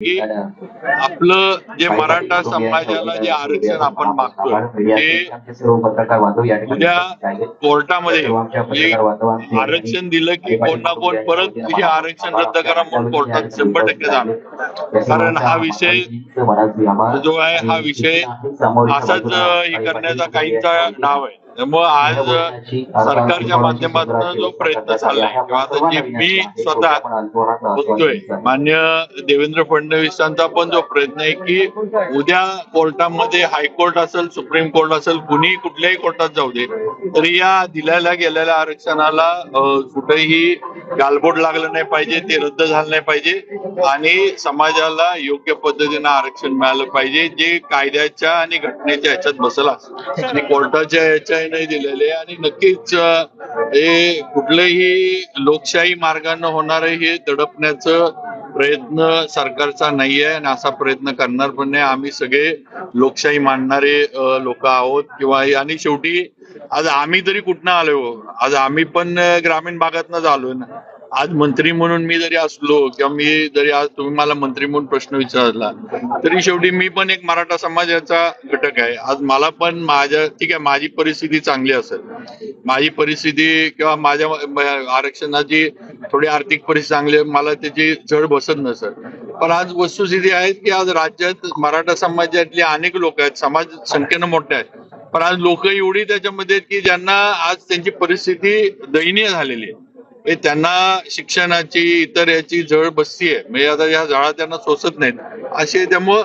की आपलं जे मराठा समाजाला जे आरक्षण आपण मागतोय ते उद्या कोर्टामध्ये आरक्षण दिलं की कोण ना कोण परत हे आरक्षण रद्द करा म्हणून कोर्टात शंभर टक्के जाणार कारण हा विषय जो आहे हा विषय असाच हे करण्याचा काहींचा डाव आहे. त्यामुळं आज सरकारच्या माध्यमातून जो प्रयत्न चाललाय किंवा आता जे मी स्वतः बघतोय मान्य देवेंद्र फडणवीसांचा पण जो प्रयत्न आहे की उद्या कोर्टामध्ये हायकोर्ट असेल सुप्रीम कोर्ट असेल कुणी कुठल्याही कोर्टात जाऊ दे तरी या दिलेल्या गेलेल्या आरक्षणाला कुठेही गालबोट लागलं नाही पाहिजे ते रद्द झालं नाही पाहिजे आणि समाजाला योग्य पद्धतीनं आरक्षण मिळालं पाहिजे जे कायद्याच्या आणि घटनेच्या ह्याच्यात बसला आणि कोर्टाच्या ह्याच्या निर्णय दिलेले आणि नक्कीच हे कुठलेही लोकशाही मार्गानं होणार हे दडपण्याचं प्रयत्न सरकारचा नाहीये आणि असा प्रयत्न करणार पण नाही. आम्ही सगळे लोकशाही मानणारे लोक आहोत किंवा आणि शेवटी आज आम्ही तरी कुठनं आलो? आज आम्ही पण ग्रामीण भागातनच आलोय ना. आज मंत्री म्हणून मी जरी असलो किंवा मी जरी आज तुम्ही मला मंत्री म्हणून प्रश्न विचारला तरी शेवटी मी पण एक मराठा समाजाचा घटक आहे. आज मला पण माझ्या ठीक आहे माझी परिस्थिती चांगली असेल. माझी परिस्थिती किंवा माझ्या आरक्षणाची थोडी आर्थिक परिस्थिती चांगली मला त्याची जड बसत नसेल. पण आज वस्तुस्थिती आहे की आज राज्यात मराठा समाजातले अनेक लोक आहेत समाज संख्येनं मोठे आहेत. पण आज लोक एवढी त्याच्यामध्ये आहेत की ज्यांना आज त्यांची परिस्थिती दयनीय झालेली आहे. हे त्यांना शिक्षणाची इतर याची जळ बसतीये म्हणजे आता या जळा त्यांना सोसत नाहीत. असे त्यामुळं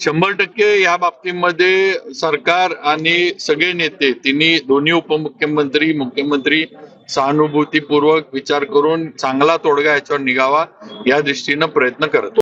शंभर टक्के या बाबतीमध्ये सरकार आणि सगळे नेते तिन्ही दोन्ही उपमुख्यमंत्री मुख्यमंत्री सहानुभूतीपूर्वक विचार करून चांगला तोडगा याच्यावर निघावा या दृष्टीनं प्रयत्न करत